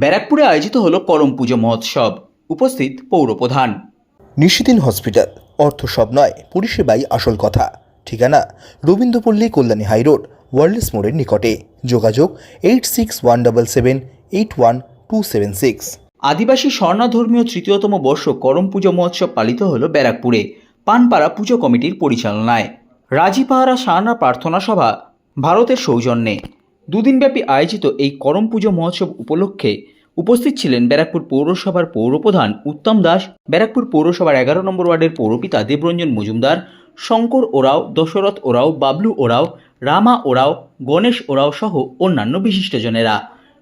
ব্যারাকপুরে আয়োজিত হলো করম পুজো মহোৎসব। উপস্থিত পৌরপ্রধান নিশিদিন হসপিটাল অর্থ সব নয় পরিষেবাই আসল কথা। ঠিকানা রবীন্দ্রপল্লী কল্যাণী হাইরোড ওয়ার্ল্ডস মোড়ের নিকটে। যোগাযোগ eight six one double seven eight one two seven six. আদিবাসী স্বর্ণাধর্মীয় তৃতীয়তম বর্ষ করম পুজো মহোৎসব পালিত হলো ব্যারাকপুরে পানপাড়া পুজো কমিটির পরিচালনায়। রাজীপাহারা সাহানা প্রার্থনা সভা ভারতের সৌজন্যে। দুদিনব্যাপী আয়োজিত এই করম পুজো মহোৎসব উপলক্ষে উপস্থিত ছিলেন ব্যারাকপুর পৌরসভার পৌরপ্রধান উত্তম দাস, ব্যারাকপুর পৌরসভার এগারো নম্বর ওয়ার্ডের পৌরপিতা দেবরঞ্জন মজুমদার, শঙ্কর ওরাও, দশরথ ওরাও, বাবলু ওরাও, রামা ওরাও, গণেশ ওরাও সহ অন্যান্য বিশিষ্টজনেরা।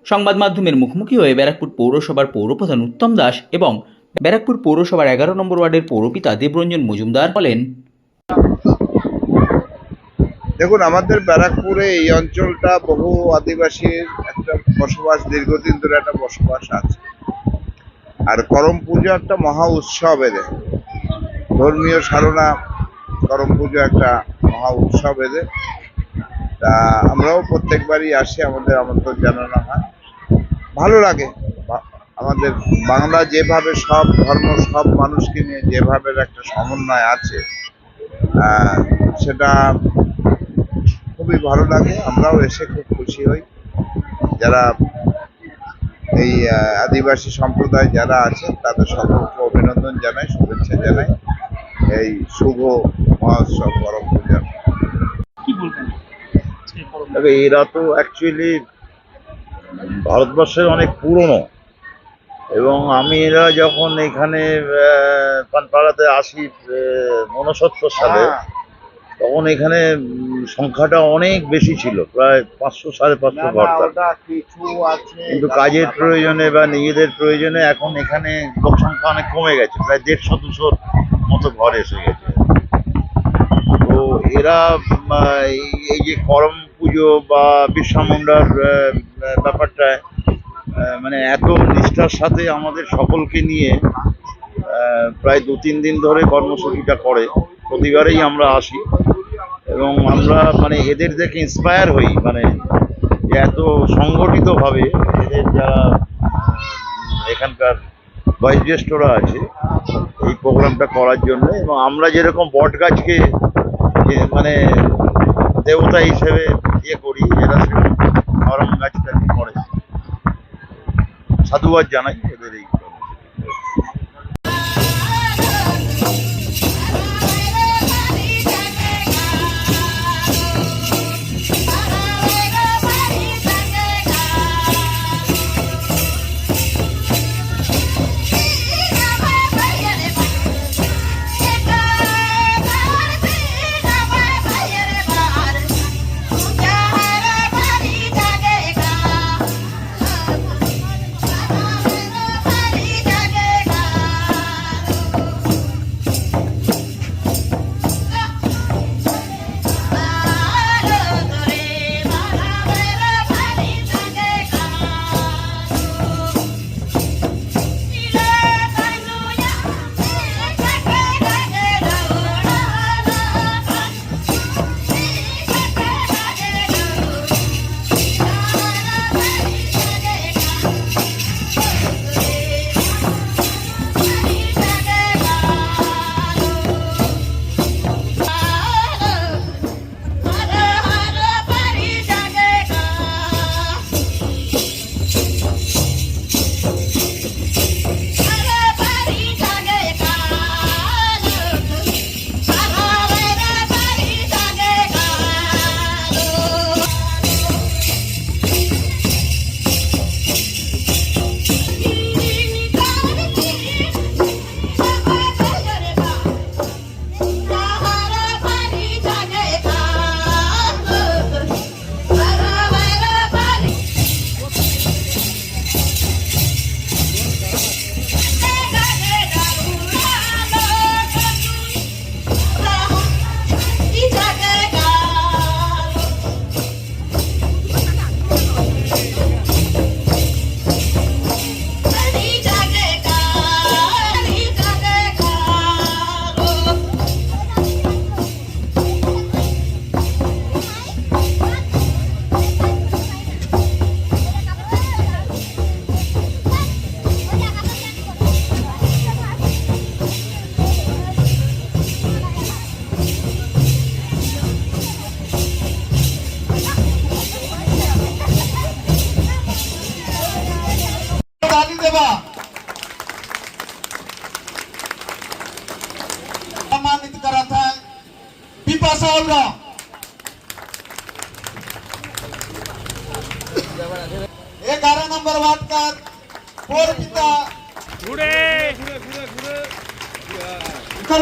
সংবাদ মাধ্যমের মুখোমুখি হয়ে ব্যারাকপুর পৌরসভার পৌরপ্রধান উত্তম দাস এবং ব্যারাকপুর পৌরসভার এগারো নম্বর ওয়ার্ডের পৌরপিতা দেবরঞ্জন মজুমদার বলেন দেখুন, আমাদের ব্যারাকপুরে এই অঞ্চলটা বহু আদিবাসীর একটা বসবাস, দীর্ঘদিন ধরে একটা বসবাস আছে। আর করম পুজো একটা মহা উৎসব এদের ধর্মীয় সারণা করম পুজো একটা মহা উৎসব এদের তা আমরাও প্রত্যেকবারই আসি, আমাদের আমন্ত্রণ জানানো হয়। ভালো লাগে। আমাদের বাংলা যেভাবে সব ধর্ম, সব মানুষকে নিয়ে যেভাবে একটা সমন্বয় আছে সেটা খুবই ভালো লাগে আমরাও এসে খুব খুশি হই। যারা এই আদিবাসী সম্প্রদায় যারা আছে তাদের সকলকে অভিনন্দন জানাই শুভেচ্ছা জানাই। এই শুভ মহোৎসব করম পূজা। তবে এরা তো অ্যাকচুয়ালি ভারতবর্ষের অনেক পুরনো। এবং আমি এরা যখন এখানে আহ, পানপাড়াতে আসি উনসত্তর সালে হ্যাঁ, তখন এখানে সংখ্যাটা অনেক বেশি ছিল প্রায় পাঁচশো সাড়ে পাঁচশো ঘর কিন্তু কাজের প্রয়োজনে বা নিজেদের প্রয়োজনে এখন এখানে লোক সংখ্যা অনেক কমে গেছে প্রায় দেড়শো দুশোর মতো ঘর এসে গেছে। তো এরা এই- যে করম পুজো বা বিরসা মুন্ডার আহ, মানে এত নিষ্ঠার সাথে আমাদের সকলকে নিয়ে আহ, প্রায় দু তিন দিন ধরে কর্মসূচিটা করে। প্রতিবারেই আমরা আসি। এবং আমরা মানে এদের দেখে ইন্সপায়ার হই মানে এত সংগঠিতভাবে এদের যারা এখানকার বয়োজ্যেষ্ঠরা আছে, এই প্রোগ্রামটা করার জন্য। এবং আমরা যেরকম বট গাছকে মানে দেবতা হিসেবে ইয়ে করি, এরা সেরকম নরম গাছটাকে করে সাধুবাদ জানাই बिपाशा उल्ला ग्यारह नंबर वार्ड का पूर्व पिता।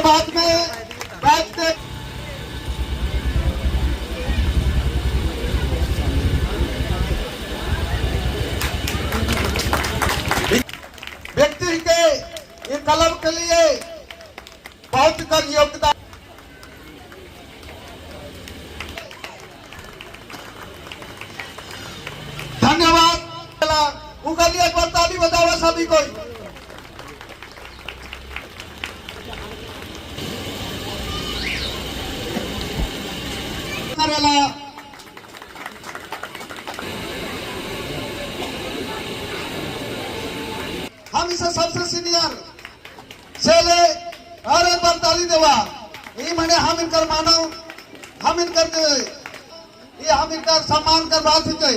बाद में के व्यक्ति के ये कलम के लिए बहुत कर योगदान। ઊભું કરી એક વાર તાલી બતાવો हम इसे सबसे सीनियर चले ले और एक बार ताली देवा। ये मैंने हम इनकर मानव, हम इनकर ये हम इनका सम्मान कर बात हुई